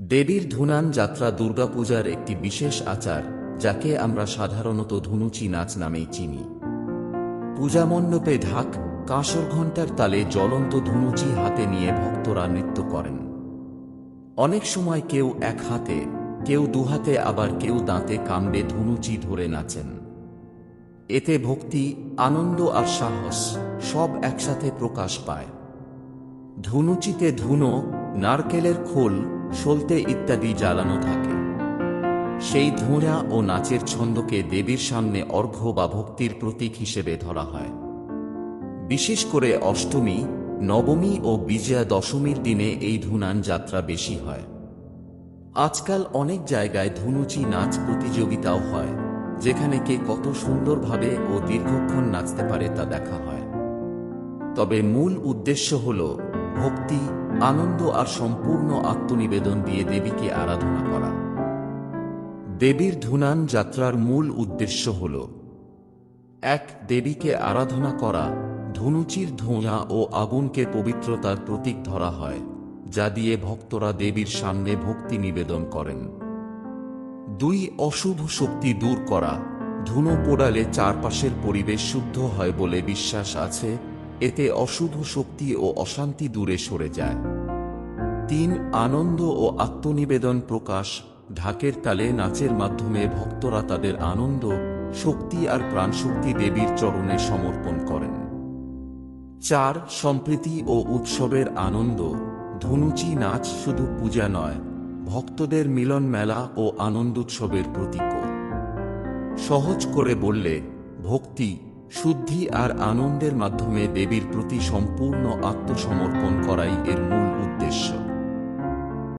দেবীর ধুনান যাত্রা দুর্গাপূজার একটি বিশেষ আচার, যাকে আমরা সাধারণত ধুনুচি নাচ নামেই চিনি। পূজা মণ্ডপে ঢাক, কাঁসর ঘণ্টার তালে জ্বলন্ত ধুনুচি হাতে নিয়ে ভক্তরা নৃত্য করেন। অনেক সময় কেউ এক হাতে, কেউ দুহাতে আবার কেউ দাঁতে কামড়ে ধুনুচি ধরে নাচেন। এতে ভক্তি, আনন্দ আর সাহস সব একসাথে প্রকাশ পায়। ধুনুচিতে ধুনো, নারকেলের খোল সলতে ইত্যাদি জ্বালানো থাকে। সেই ধুঁড়া ও নাচের ছন্দকে দেবীর সামনে অর্ঘ্য বা ভক্তির প্রতীক হিসেবে ধরা হয়। বিশেষ করে অষ্টমী, নবমী ও বিজয়া দশমীর দিনে এই ধুনান যাত্রা বেশি হয়। আজকাল অনেক জায়গায় ধুনুচি নাচ প্রতিযোগিতাও হয়, যেখানে কে কত সুন্দরভাবে ও দীর্ঘক্ষণ নাচতে পারে তা দেখা হয়। তবে মূল উদ্দেশ্য হল ভক্তি আনন্দ আর সম্পূর্ণ আত্মনিবেদন দিয়ে দেবীকে আরাধনা করা। দেবীর ধুনান যাত্রার মূল উদ্দেশ্য হল, এক, দেবীকে আরাধনা করা। ধনুচির ধোঁয়া ও আগুনকে পবিত্রতার প্রতীক ধরা হয়, যা দিয়ে ভক্তরা দেবীর সামনে ভক্তি নিবেদন করেন। দুই, অশুভ শক্তি দূর করা। ধুনো পোড়ালে চারপাশের পরিবেশ শুদ্ধ হয় বলে বিশ্বাস আছে। এতে অশুভ শক্তি ও অশান্তি দূরে সরে যায়। তিন, আনন্দ ও আত্মনিবেদন প্রকাশ। ঢাকের তালে নাচের মাধ্যমে ভক্তরা তাদের আনন্দ, শক্তি আর প্রাণশক্তি দেবীর চরণে সমর্পণ করেন। চার, সম্প্রীতি ও উৎসবের আনন্দ। ধনুচি নাচ শুধু পূজা নয়, ভক্তদের মিলন মেলা ও আনন্দোৎসবের প্রতীকও। সহজ করে বললে, ভক্তি শুদ্ধি আর আনন্দের মাধ্যমে দেবীর প্রতি সম্পূর্ণ আত্মসমর্পণ করাই এর মূল উদ্দেশ্য।